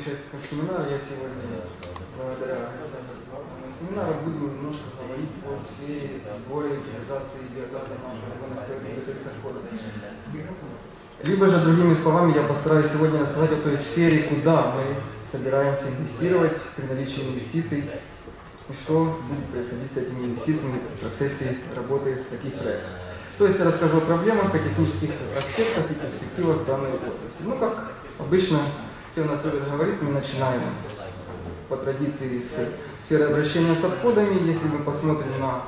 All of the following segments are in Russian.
участникам семинара. Я сегодня, благодаря организаторам семинара, буду немножко говорить о сфере сбора и утилизации биогаза на отходов. Либо же, другими словами, я постараюсь сегодня рассказать о той сфере, куда мы собираемся инвестировать при наличии инвестиций и что будет происходить с этими инвестициями в процессе работы таких проектов. То есть я расскажу о проблемах, о технических аспектах и перспективах данной области. Ну, как обычно, у нас любят говорить, мы начинаем по традиции с сферы обращения с отходами. Если мы посмотрим на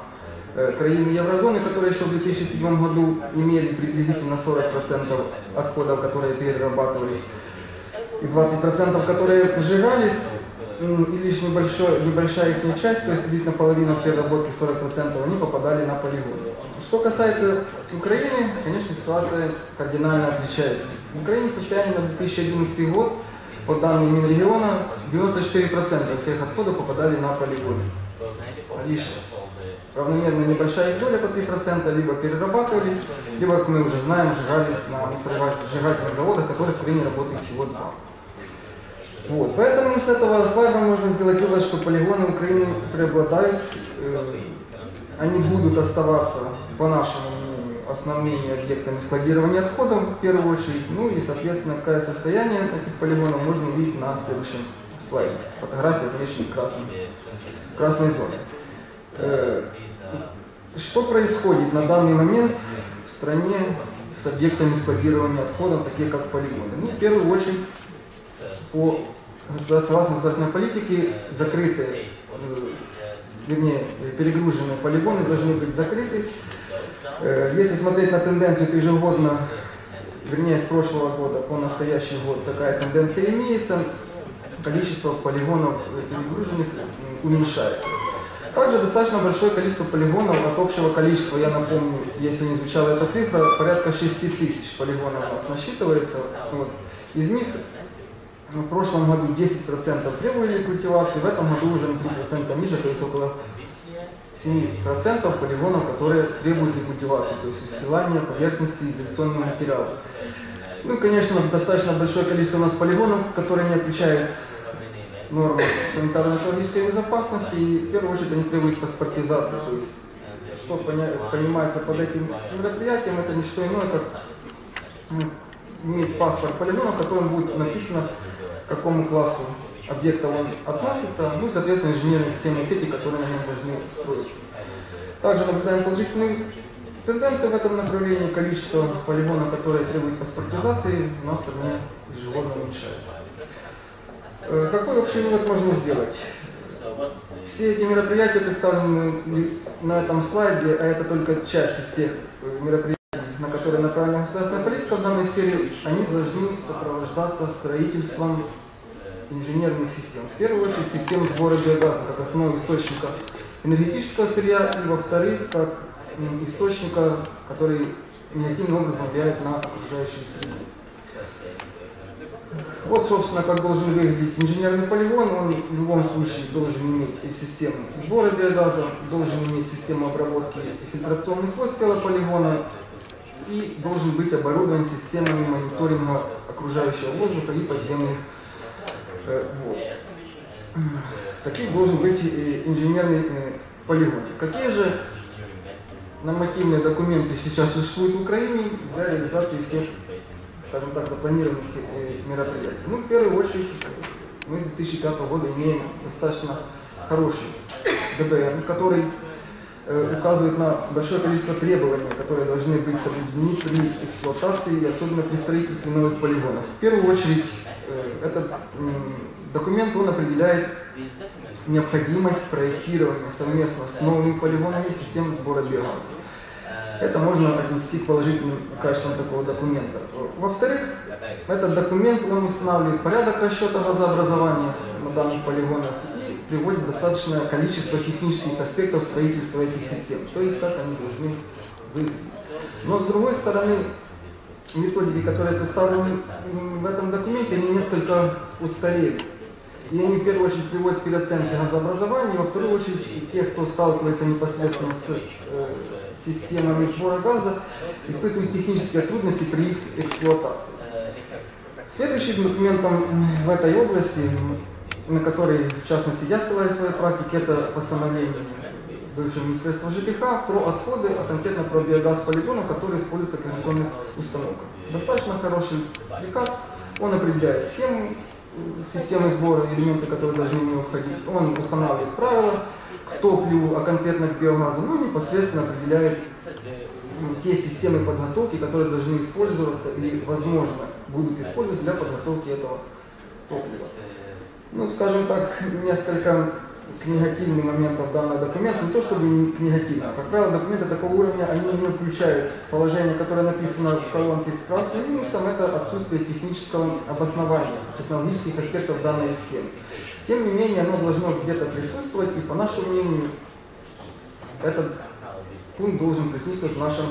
э, краины еврозоны, которые еще в 2007 году имели приблизительно 40% отходов, которые перерабатывались, и 20%, которые сжигались, и лишь небольшой, небольшая их часть, то есть приблизительно половина переработки, 40%, они попадали на полигон. Что касается Украины, конечно, ситуация кардинально отличается. В Украине состояние на 2011 год, по данным Минрегиона, 94% всех отходов попадали на полигоны. Лишь равномерно небольшая доля по 3%, либо перерабатывались, либо, как мы уже знаем, сжигались на сжигательных заводах, которых в Украине работает всего два. Вот. Поэтому с этого слайда можно сделать вывод, что полигоны Украины преобладают, э, они будут оставаться по нашему основными объектами складирования отходов в первую очередь. Ну и, соответственно, какое состояние этих полигонов можно увидеть на следующем слайде. Фотография, конечно, красной, красной зоны. Э, что происходит на данный момент в стране с объектами складирования отходов, такие как полигоны? Ну, в первую очередь, по согласно государственной политике, закрытые, э, вернее, перегруженные полигоны должны быть закрыты если смотреть на тенденцию ежегодно, вернее с прошлого года по настоящий год, такая тенденция имеется, количество полигонов перегруженных уменьшается. Также достаточно большое количество полигонов от общего количества, я напомню, если не звучала эта цифра, порядка 6 тысяч полигонов у нас насчитывается. Вот. Из них в прошлом году 10% требовали культивации, в этом году уже на 3% ниже, то есть около 7% полигонов, которые требуют рекультивации, то есть устилания поверхности изоляционного материала. Ну и, конечно, достаточно большое количество у нас полигонов, которые не отвечают нормам санитарно-экологической безопасности, и в первую очередь они требуют паспортизации, то есть что понимается под этим мероприятием, это не что иное, как ну, иметь паспорт полигона, в котором будет написано, к какому классу объекта он относится, ну и, соответственно, инженерные системы сети, которые на нем должны строиться. Также наблюдаем положительную тенденцию в этом направлении. Количество полигонов, которые требуют паспортизации, у нас в ежегодно уменьшается. Э, какой общий вывод можно сделать? Все эти мероприятия представлены на этом слайде, а это только часть из тех э, мероприятий, на которые направлена государственная политика в данной сфере, они должны сопровождаться строительством инженерных систем. В первую очередь систему сбора биогаза как основного источника энергетического сырья, и во-вторых, как источника, который негативным образом влияет на окружающую среду. Вот, собственно, как должен выглядеть инженерный полигон. Он в любом случае должен иметь систему сбора биогаза, должен иметь систему обработки фильтрационных вод тела полигона и должен быть оборудован системами мониторинга окружающего воздуха и подземных вот. Таким должен быть инженерный э, полигон. Какие же нормативные документы сейчас существуют в Украине для реализации всех, скажем так, запланированных э, мероприятий? Ну, в первую очередь, мы с 2005 года имеем достаточно хороший ДБР, который указывает на большое количество требований, которые должны быть соблюдены при эксплуатации, особенно при строительстве новых полигонов. В первую очередь, Э, этот документ он определяет необходимость проектирования совместно с новыми полигонами системы сбора биомассы. Это можно отнести к положительным качествам такого документа. Во-вторых, этот документ он устанавливает порядок расчета газообразования на данных полигонах и приводит достаточное количество технических аспектов строительства этих систем, то есть как они должны выглядеть. Но с другой стороны, методики, которые представлены в этом документе, они несколько устарели. И они в первую очередь приводят к переоценке газообразования, во вторую очередь тех, кто сталкивается непосредственно с э, системами сбора газа, испытывают технические трудности при их эксплуатации. Следующим документом в этой области, на который, в частности, я ссылаюсь в своей практике, это постановление бывшего Министерства ЖКХ про отходы, а конкретно про биогаз полигона, который используется в коммуникационных установках. Достаточно хороший приказ, он определяет схему системы сбора, элементы, которые должны в него входить. Он устанавливает правила к топливу, а конкретно к биогазу, ну непосредственно определяет те системы подготовки, которые должны использоваться или, возможно, будут использоваться для подготовки этого топлива. Ну, скажем так, несколько негативных моментов данного документа, не то чтобы негативно, а, как правило, документы такого уровня, они не включают положение, которое написано в колонке с красным минусом, это отсутствие технического обоснования, технологических аспектов данной схемы. Тем не менее, оно должно где-то присутствовать, и по нашему мнению, этот пункт должен присутствовать в нашем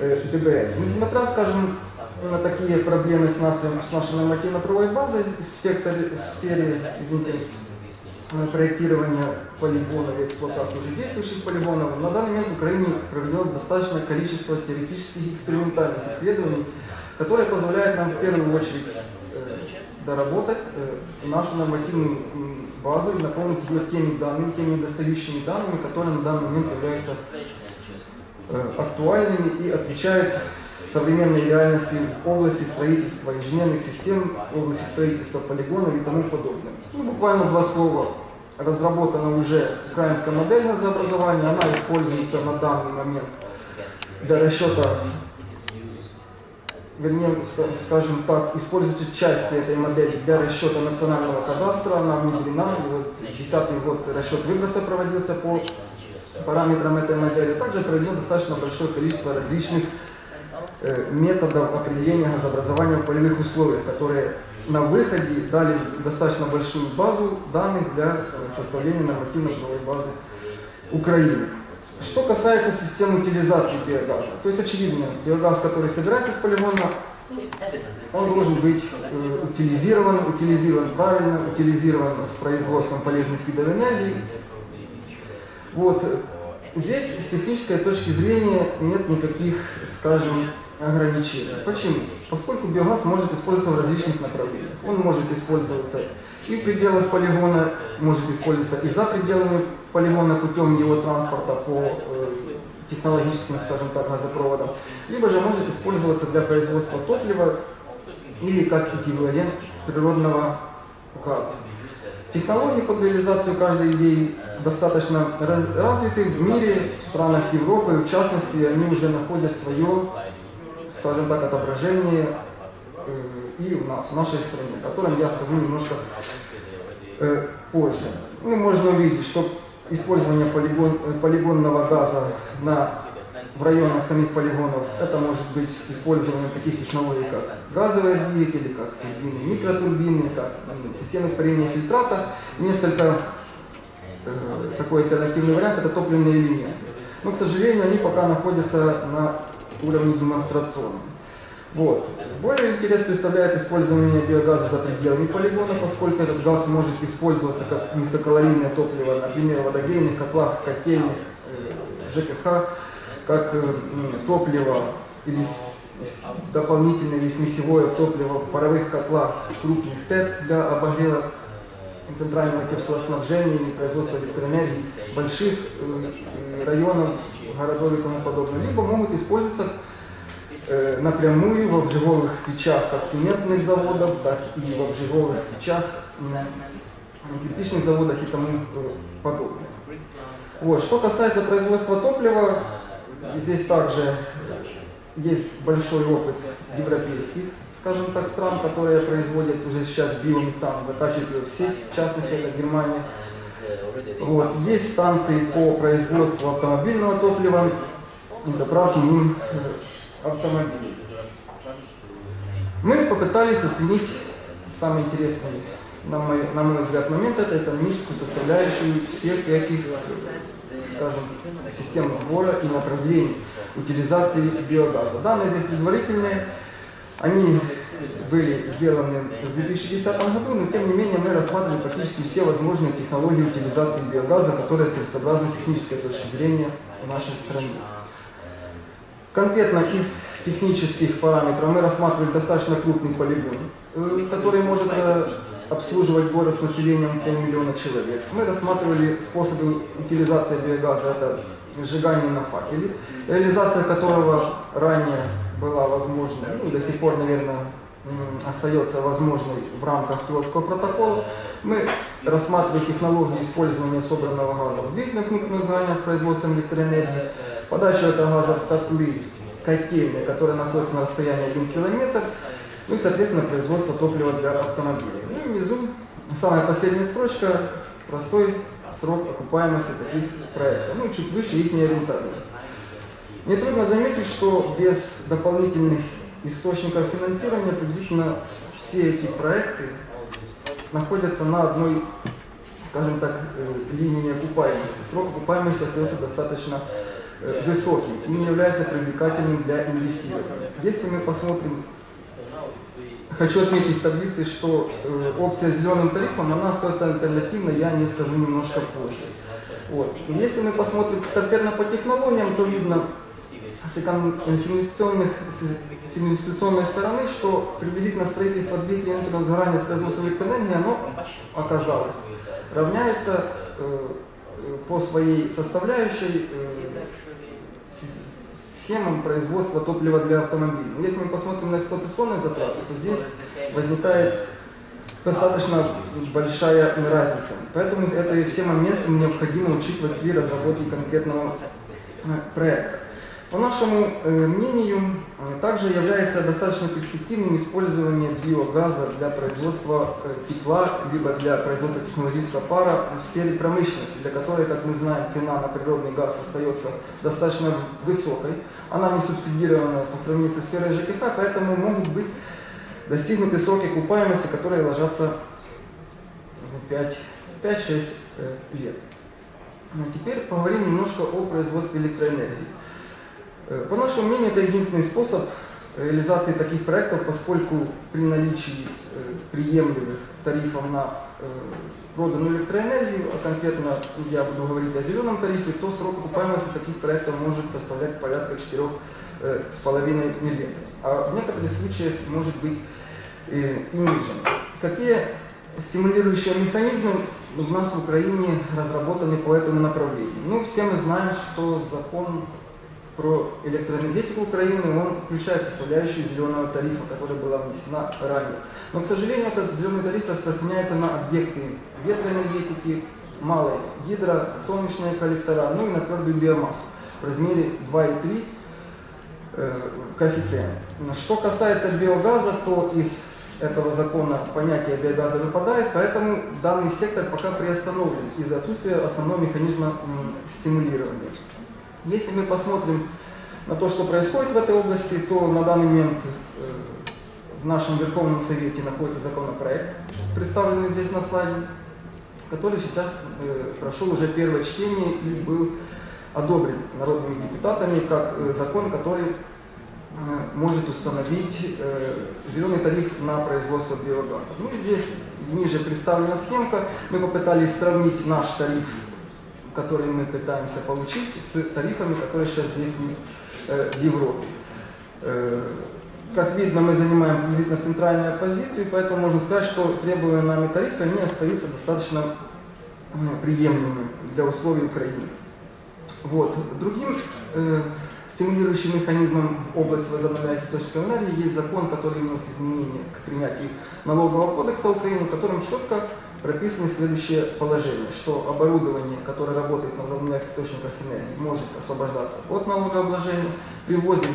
э, ДБР. Несмотря, скажем, на такие проблемы с, нашим, с нашей нормативно-правовой базой в, сфере, в сфере извините, проектирования полигонов и эксплуатации уже действующих полигонов, на данный момент в Украине проведено достаточное количество теоретических экспериментальных исследований, которые позволяют нам в первую очередь э, доработать э, нашу нормативную базу и наполнить ее теми данными, теми достающими данными, которые на данный момент являются Э, актуальными и отвечают современной реальности в области строительства инженерных систем, в области строительства полигонов и тому подобное. Ну, буквально два слова. Разработана уже украинская модель газообразования, она используется на данный момент для расчета, вернее, скажем так, используется части этой модели для расчета национального кадастра, она внедрена, вот 10 год расчет выброса проводился по параметрам этой модели. Также проведено достаточно большое количество различных методов определения газообразования в полевых условиях, которые на выходе дали достаточно большую базу данных для составления нормативной правовой базы Украины. Что касается системы утилизации биогаза, то есть очевидно, биогаз, который собирается с полигона, он должен быть э, утилизирован, утилизирован правильно, утилизирован с производством полезных видов энергии вот. Здесь с технической точки зрения нет никаких, скажем, ограничений. Почему? Поскольку биогаз может использоваться в различных направлениях. Он может использоваться и в пределах полигона, может использоваться и за пределами полигона путем его транспорта по э, технологическим, скажем так, газопроводам, либо же может использоваться для производства топлива или как эквивалент природного газа. Технологии под реализацию каждой идеи достаточно развиты в мире, в странах Европы, в частности, они уже находят свое, скажем так, отображение э, и у нас, в нашей стране, о котором я скажу немножко э, позже. Ну, можно увидеть, что использование полигон, полигонного газа на, в районах самих полигонов, это может быть с использованием таких технологий, как газовые двигатели, как турбины, микротурбины, как системы испарения фильтрата, несколько Э, такой альтернативный вариант, это топливные линии. Но, к сожалению, они пока находятся на уровне демонстрационном. Вот. Более интерес представляет использование биогаза за пределами полигона, поскольку этот газ может использоваться как низкокалорийное топливо, например, в водогрейных котлах, котельных, э, ЖКХ, как э, топливо или дополнительное смесевое топливо в паровых котлах крупных ТЭЦ для обогрева центрального теплоснабжения и производства электроэнергии больших э, районов, городов и тому подобное, либо могут использоваться э, напрямую в обжиговых печах как цементных заводов, так и в обжиговых печах кирпичных заводах и тому э, подобное. Вот. Что касается производства топлива, здесь также есть большой опыт европейских скажем так, стран, которые производят уже сейчас биометан, закачивают все, в частности, это Германия. Вот. Есть станции по производству автомобильного топлива и заправки ним э, автомобилей. Мы попытались оценить самый интересный, на мой, на мой взгляд, момент, это экономическую составляющую всех этих, скажем, систем сбора и направлений утилизации биогаза. Данные здесь предварительные, они были сделаны в 2010 году, но тем не менее мы рассматривали практически все возможные технологии утилизации биогаза, которые целесообразны с технической точки зрения в нашей стране. Конкретно из технических параметров мы рассматривали достаточно крупный полигон, э, который может э, обслуживать город с населением полмиллиона человек. Мы рассматривали способы утилизации биогаза, это сжигание на факеле, реализация которого ранее была возможна, ну, до сих пор, наверное, остается возможной в рамках Киотского протокола. Мы рассматриваем технологии использования собранного газа в длительных внутренних зданиях с производством электроэнергии, подачу этого газа в котлы котельные, которые находятся на расстоянии 1 километр, ну и, соответственно, производство топлива для автомобилей. Ну и внизу самая последняя строчка, простой срок окупаемости таких проектов, ну чуть выше их рентабельность. Нетрудно заметить, что без дополнительных источников финансирования приблизительно все эти проекты находятся на одной, скажем так, э, линии окупаемости. Срок окупаемости остается достаточно э, высоким и не является привлекательным для инвестирования. Если мы посмотрим, хочу отметить в таблице, что э, опция с зеленым тарифом, она остается альтернативной, я не скажу немножко позже. Вот. Если мы посмотрим конкретно по технологиям, то видно, с инвестиционных, с инвестиционной стороны, что приблизительно строительство двигателя внутреннего сгорания с производством электроэнергии, оно оказалось, равняется э, по своей составляющей э, схемам производства топлива для автомобилей. Но если мы посмотрим на эксплуатационные затраты, то здесь возникает достаточно большая разница. Поэтому это все моменты необходимо учитывать при разработке конкретного э, проекта. По нашему э, мнению, э, также является достаточно перспективным использование биогаза для производства э, тепла, либо для производства технологического пара в сфере промышленности, для которой, как мы знаем, цена на природный газ остается достаточно высокой. Она не субсидирована по сравнению со сферой ЖКХ, поэтому могут быть достигнуты сроки окупаемости, которые ложатся в 5-6 лет. Но ну, теперь поговорим немножко о производстве электроэнергии. Э, по нашему мнению, это единственный способ реализации таких проектов, поскольку при наличии э, приемлемых тарифов на э, проданную электроэнергию, а конкретно я буду говорить о зеленом тарифе, то срок окупаемости таких проектов может составлять порядка 4,5 миллионов. А в некоторых случаях может быть и ниже. Какие стимулирующие механизмы у нас в Украине разработаны по этому направлению? Ну, все мы знаем, что закон про электроэнергетику Украины, он включает составляющую зеленого тарифа, которая была внесена ранее. Но, к сожалению, этот зеленый тариф распространяется на объекты ветроэнергетики, малой гидро, солнечные коллектора, ну и на твердую биомассу в размере 2,3 э, коэффициент. Что касается биогаза, то из этого закона понятие биогаза выпадает, поэтому данный сектор пока приостановлен из-за отсутствия основного механизма стимулирования. Если мы посмотрим на то, что происходит в этой области, то на данный момент э, в нашем Верховном Совете находится законопроект, представленный здесь на слайде, который сейчас э, прошел уже первое чтение и был одобрен народными депутатами как э, закон, который может установить зеленый тариф на производство биогаза. Ну и здесь ниже представлена схемка. Мы попытались сравнить наш тариф которые мы пытаемся получить, с тарифами, которые сейчас действуют э, в Европе. Э, как видно, мы занимаем приблизительно центральную позицию, поэтому можно сказать, что требуемые нами тарифы, они остаются достаточно приемлемыми для условий Украины. Вот. Другим э, стимулирующим механизмом в области возобновляемых источников энергии есть закон, который внес изменения к принятию налогового кодекса Украины, в котором четко прописаны следующее положение, что оборудование, которое работает на возобновляемых источниках энергии, может освобождаться от налогообложения. При ввозе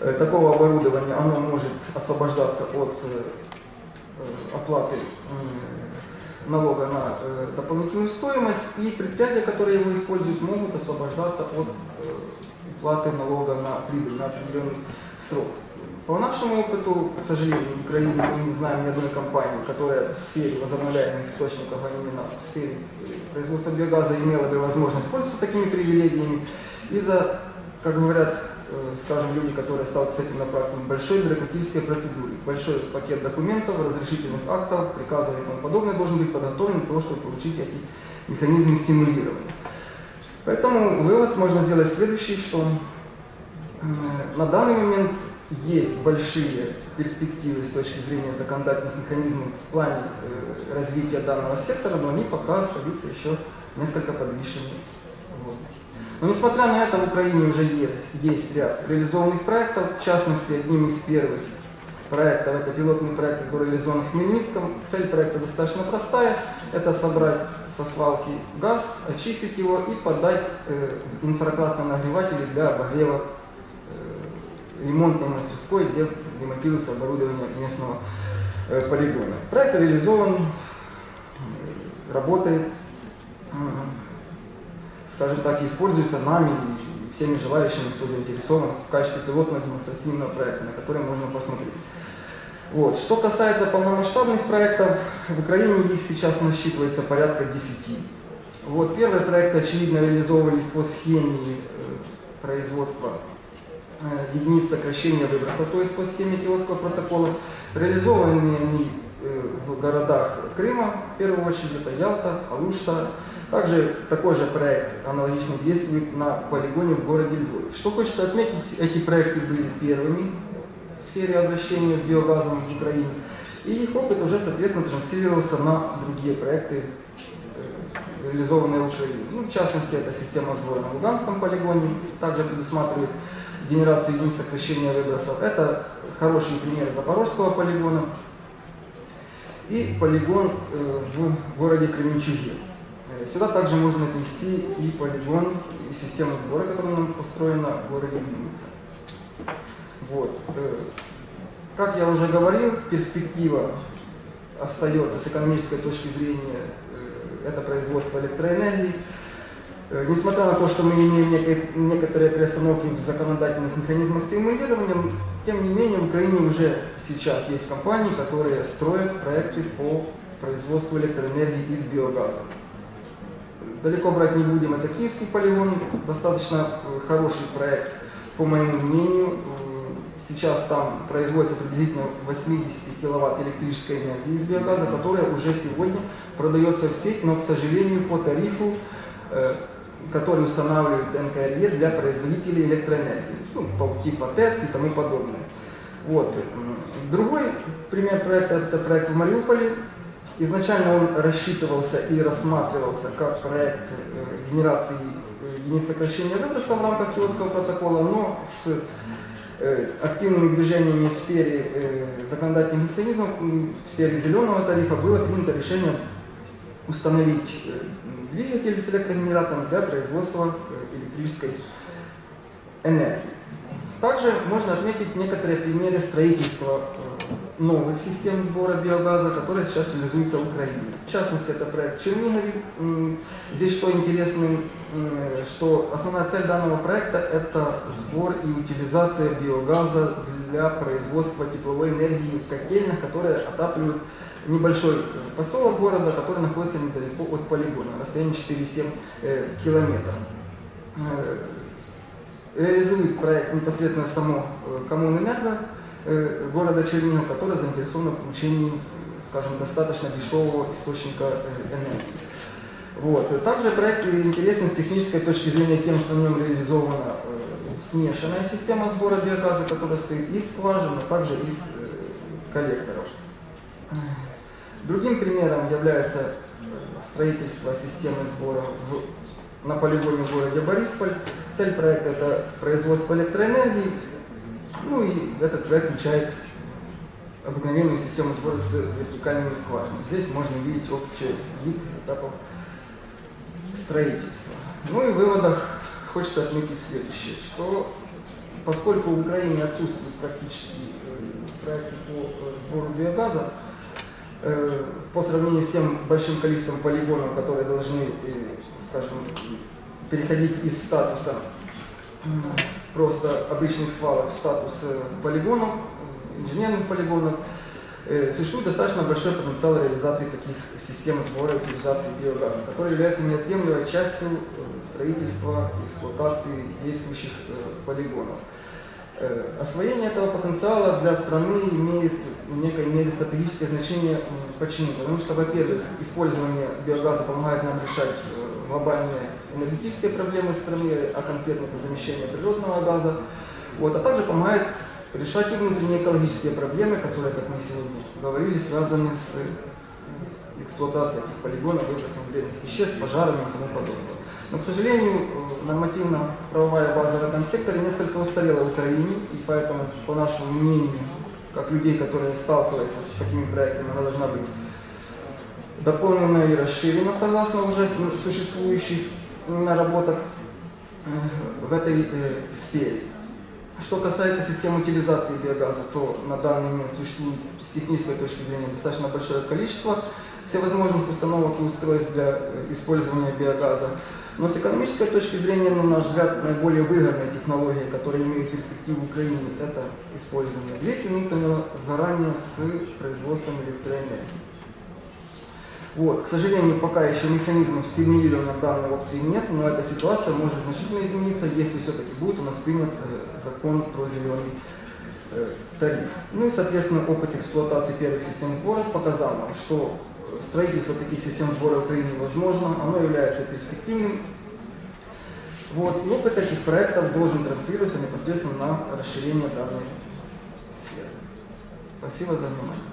э, такого оборудования оно может освобождаться от э, э оплаты налога на дополнительную стоимость, и предприятия, которые его используют, могут освобождаться от уплаты налога на прибыль на определенный срок. По нашему опыту, к сожалению, в Украине мы не знаем ни одной компании, которая в сфере возобновляемых источников, а именно в сфере производства биогаза имела бы возможность пользоваться такими привилегиями. Из-за, как говорят, э, скажем, люди, которые сталкиваются с этим на практике, большой бюрократической процедуры, большой пакет документов, разрешительных актов, приказов и тому подобное должен быть подготовлен для того, чтобы получить эти механизмы стимулирования. Поэтому вывод можно сделать следующий, что Э, На данный момент есть большие перспективы с точки зрения законодательных механизмов в плане э, развития данного сектора, но они пока остаются еще несколько подвешенными. Вот. Но несмотря на это, в Украине уже есть, есть ряд реализованных проектов, в частности, одним из первых проектов, это пилотный проект, который реализован в Хмельницком. Цель проекта достаточно простая, это собрать со свалки газ, очистить его и подать э, инфракрасные нагреватели для обогрева ремонтной мастерской, где ремонтируется оборудование местного э, полигона. Проект реализован, э, работает, скажем так, используется нами и всеми желающими, кто заинтересован в качестве пилотного демонстративного проекта, на который можно посмотреть. Вот. Что касается полномасштабных проектов, в Украине их сейчас насчитывается порядка 10. Вот. Первые проекты, очевидно, реализовывались по схеме э, производства единиц сокращения выброса, то по схеме Киотского протокола. Реализованы они э, в городах Крыма, в первую очередь, это Ялта, Алушта. Также такой же проект аналогично действует на полигоне в городе Львов. Что хочется отметить, эти проекты были первыми в сфере обращения с биогазом в Украине. И их опыт уже, соответственно, транслировался на другие проекты, э, реализованные в Украине. Ну, в частности, это система сбора на Луганском полигоне, также предусматривает генерацию единиц сокращения выбросов. Это хороший пример Запорожского полигона и полигон э, в городе Кременчуге. Э, Сюда также можно отнести и полигон, и систему сбора, которая нам построена в городе Винница. Вот. э, Как я уже говорил, перспектива остается с экономической точки зрения, это производство электроэнергии. Э, Несмотря на то, что мы имеем некоторые приостановки в законодательных механизмах стимулирования, тем не менее в Украине уже сейчас есть компании, которые строят проекты по производству электроэнергии из биогаза. Далеко брать не будем, это Киевский полигон, достаточно э, хороший проект, по моему мнению. Э, Сейчас там производится приблизительно 80 киловатт электрической энергии из биогаза, которая уже сегодня продается в сеть, но, к сожалению, по тарифу, который устанавливает НКРЕ для производителей электроэнергии, ну, типа ТЭЦ и тому подобное. Вот. Другой пример проекта – это проект в Мариуполе. Изначально он рассчитывался и рассматривался как проект э, генерации единиц сокращения выброса в рамках Киотского протокола, но с э, активными движениями в сфере э, законодательных механизмов, в сфере зеленого тарифа было принято решение установить э, двигатель с электрогенератором для производства э, электрической энергии. Также можно отметить некоторые примеры строительства э, новых систем сбора биогаза, которые сейчас реализуются в Украине. В частности, это проект Чернигове. Здесь что интересно, м, что основная цель данного проекта – это сбор и утилизация биогаза для производства тепловой энергии в котельных, которые отапливают небольшой э, поселок города, который находится недалеко от полигона, на расстоянии 4,7 э, километра. Э, реализует проект непосредственно само Коммунэнерго э, города Чернигов, которая заинтересована в получении, скажем, достаточно дешевого источника энергии. Вот. Также проект интересен с технической точки зрения тем, что в нем реализована смешанная система сбора биогаза, которая стоит из скважин, а также из коллекторов. Другим примером является строительство системы сбора в- на полигоне в городе Борисполь. Цель проекта – это производство электроэнергии. Ну и этот проект включает обыкновенную систему сбора с вертикальными скважинами. Здесь можно увидеть общий вид этапов строительства. Ну и в выводах хочется отметить следующее, что поскольку в Украине отсутствуют практически э, проекты по э, сбору биогаза, по сравнению с тем большим количеством полигонов, которые должны, э, скажем, переходить из статуса просто обычных свалок в статус э, полигонов, э, инженерных полигонов, э, существует достаточно большой потенциал реализации таких систем сбора и утилизации биогаза, который является неотъемлемой частью э, строительства и эксплуатации действующих э, полигонов. Э, Освоение этого потенциала для страны имеет в некой мере стратегическое значение. Почему? Потому что, во-первых, использование биогаза помогает нам решать э, глобальные энергетические проблемы страны, а конкретно это замещение природного газа. Вот, а также помогает решать и внутренние экологические проблемы, которые, как мы сегодня говорили, связаны с эксплуатацией этих полигонов, выбросом вредных веществ, пожарами и тому подобное. Но, к сожалению, э, нормативно-правовая база в этом секторе несколько устарела в Украине, и поэтому, по нашему мнению, как людей, которые сталкиваются с такими проектами, она должна быть дополнена и расширена согласно уже существующих наработок э, в этой э, сфере. Что касается систем утилизации биогаза, то на данный момент существует с технической точки зрения достаточно большое количество всевозможных установок и устройств для использования биогаза. Но с экономической точки зрения, на наш взгляд, наиболее выгодная технология, которая имеет перспективу в Украине, это использование длительного сгорания с производством электроэнергии. Вот. К сожалению, пока еще механизмов стимулирования данной опции нет, но эта ситуация может значительно измениться, если все-таки будет у нас принят э, закон про зеленый э, тариф. Ну и, соответственно, опыт эксплуатации первых систем сбора показал нам, что строительство таких систем сбора в Украине возможно, оно является перспективным. Вот. И опыт этих проектов должен транслироваться непосредственно на расширение данной сферы. Спасибо за внимание.